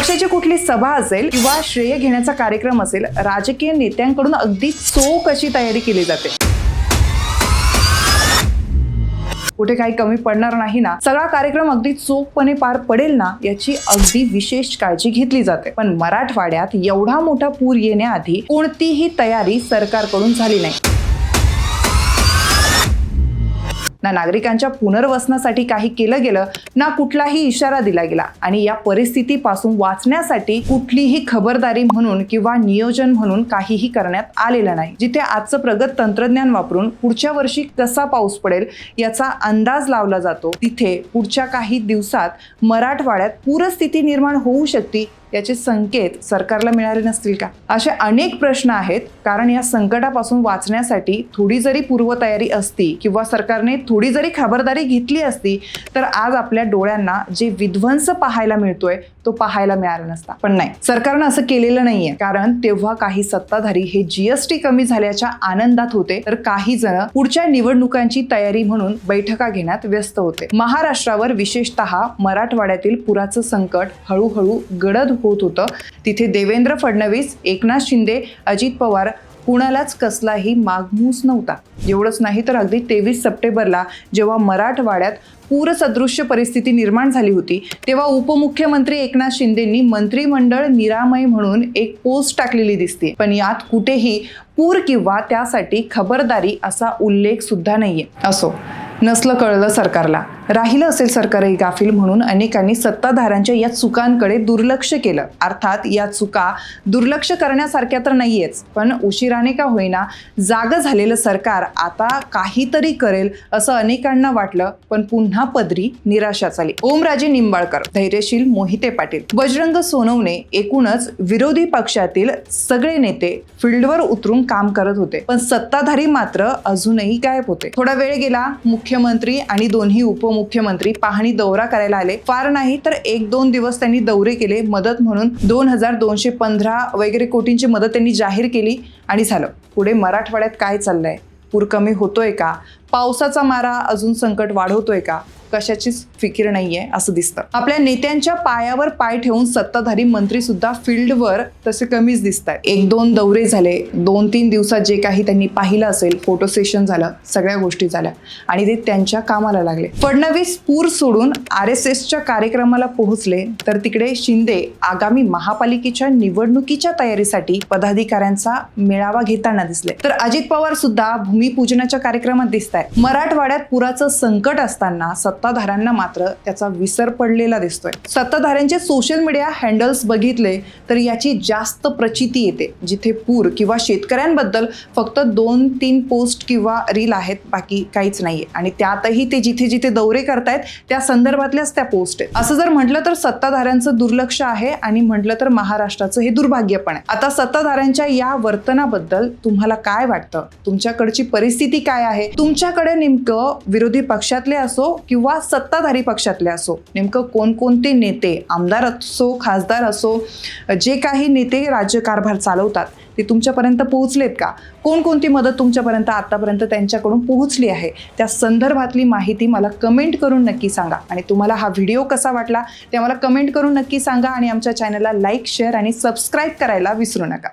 पक्षाची कुठली सभा असेल किंवा श्रेय घेण्याचा कार्यक्रम असेल राजकीय नेत्यांकडून अगदी चोख अशी तयारी केली जाते. कुठे काही कमी पडणार नाही ना सगळा कार्यक्रम अगदी चोखपणे पार पडेल ना याची अगदी विशेष काळजी घेतली जाते. पण मराठवाड्यात एवढा मोठा पूर येण्याआधी कोणतीही तयारी सरकारकडून झाली नाही. ना नागरिकांच्या पुनर्वसनासाठी काही केलं गेलं ना कुठलाही इशारा दिला गेला. आणि या परिस्थितीपासून वाचण्यासाठी कुठलीही खबरदारी म्हणून किंवा नियोजन म्हणून काहीही करण्यात आलेलं नाही. जिथे आजचं प्रगत तंत्रज्ञान वापरून पुढच्या वर्षी कसा पाऊस पडेल याचा अंदाज लावला जातो तिथे पुढच्या काही दिवसात मराठवाड्यात पूरस्थिती निर्माण होऊ शकते याचे संकेत सरकारला मिळाले नसतील का? असे अनेक प्रश्न आहेत. कारण या संकटापासून वाचण्यासाठी थोडी जरी पूर्वतयारी असती किंवा सरकारने थोडी जरी खबरदारी घेतली असती तर आज आपल्या डोळ्यांना जे विध्वंस पाहायला मिळतोय तो पाहायला मिळाला नसता. पण नाही. सरकारनं असं केलेलं नाहीये. कारण तेव्हा काही सत्ताधारी हे जीएसटी कमी झाल्याच्या आनंदात होते तर काही जण पुढच्या निवडणुकांची तयारी म्हणून बैठका घेण्यात व्यस्त होते. महाराष्ट्रावर विशेषतः मराठवाड्यातील पुराचं संकट हळूहळू गडद होत होतं. तिथे देवेंद्र फडणवीस एकनाथ शिंदे अजित पवार कुणालाच कसलाही मागमूस नव्हता. एवढंच नाही तर अगदी तेवीस सप्टेंबरला जेव्हा मराठवाड्यात पूरसदृश्य परिस्थिती निर्माण झाली होती तेव्हा उपमुख्यमंत्री एकनाथ शिंदेंनी मंत्रिमंडळ निरामय म्हणून एक पोस्ट टाकलेली दिसते. पण यात कुठेही पूर किंवा त्यासाठी खबरदारी असा उल्लेख सुद्धा नाहीये. असो. नसलं कळलं सरकारला. राहिलं असेल सरकारही गाफील म्हणून अनेकांनी सत्ताधाऱ्यांच्या या चुकांकडे दुर्लक्ष केलं. अर्थात या चुका दुर्लक्ष करण्यासारख्या तर नाहीयेच पण उशिराने का होईना जाग झालेलं सरकार आता काहीतरी करेल असं अनेकांना वाटलं पण पुन्हा पदरी निराशा चाली ओमराजे निंबाळकर धैर्यशील मोहिते पाटील. बजरंग सोनवणे एकूणच विरोधी पक्षातील सगळे नेते फील्डवर उतरून काम करत होते पण सत्ताधारी मात्र अजूनही गायब होते. थोडा वेळ गेला मुख्य मुख्यमंत्री आणि दोन्ही उपमुख्यमंत्री पाहणी दौरा करायला आले. फार नाही तर एक दोन दिवस त्यांनी दौरे केले मदत म्हणून. दोन हजार दोनशे पंधरा वगैरे कोटींची मदत त्यांनी जाहीर केली आणि झालं. पुढे मराठवाड्यात काय चाललंय? पूर कमी होतोय का? पावसाचा मारा अजून संकट वाढवतोय का? कशाचीच फिकीर नाहीये असं दिसतं. आपल्या नेत्यांच्या पायावर पाय ठेवून सत्ताधारी मंत्री सुद्धा फील्डवर तसे कमीच दिसत आहेत एक दोन दौरे झाले. दोन तीन दिवसात जे काही त्यांनी पाहिलं असेल फोटो सेशन झालं सगळ्या गोष्टी झाल्या आणि ते त्यांच्या कामाला लागले. फडणवीस पूर सोडून आर एस एसच्या कार्यक्रमाला पोहोचले तर तिकडे शिंदे आगामी महापालिकेच्या निवडणुकीच्या तयारीसाठी पदाधिकाऱ्यांचा मेळावा घेताना दिसले. तर अजित पवार सुद्धा भूमिपूजनाच्या कार्यक्रमात दिसत आहे मराठवाड्यात पुराचं संकट असताना सत्ताधाऱ्यांना मात्र त्याचा विसर पडलेला दिसतोय. सत्ताधाऱ्यांचे सोशल मीडिया हँडल्स बघितले तर याची जास्त प्रचिती येते. जिथे पूर किंवा शेतकऱ्यांबद्दल फक्त दोन तीन पोस्ट किंवा रील आहेत बाकी काहीच नाहीये. आणि त्यातही ते जिथे जिथे दौरे करतायत त्या संदर्भातल्याच त्या पोस्ट आहेत. असं जर म्हटलं तर सत्ताधाऱ्यांचं दुर्लक्ष आहे आणि म्हटलं तर महाराष्ट्राचं हे दुर्भाग्य पण आहे. आता सत्ताधाऱ्यांच्या या वर्तनाबद्दल तुम्हाला काय वाटतं? तुमच्याकडची परिस्थिती काय आहे? तुमच्याकडे नेमकं विरोधी पक्षातले असो किंवा सत्ताधारी पक्षातले असो नेमकं कोणकोणते नेते आमदार असो खासदार असो जे काही नेते राज्यकारभार चालवतात ते तुमच्यापर्यंत पोहोचलेत का? कोणकोणती मदत तुमच्यापर्यंत आतापर्यंत त्यांच्याकडून पोहोचली आहे? त्या संदर्भातली माहिती मला कमेंट करून नक्की सांगा. आणि तुम्हाला हा व्हिडिओ कसा वाटला ते मला कमेंट करून नक्की सांगा आणि आमच्या चॅनलला लाईक शेअर आणि सबस्क्राईब करायला विसरू नका.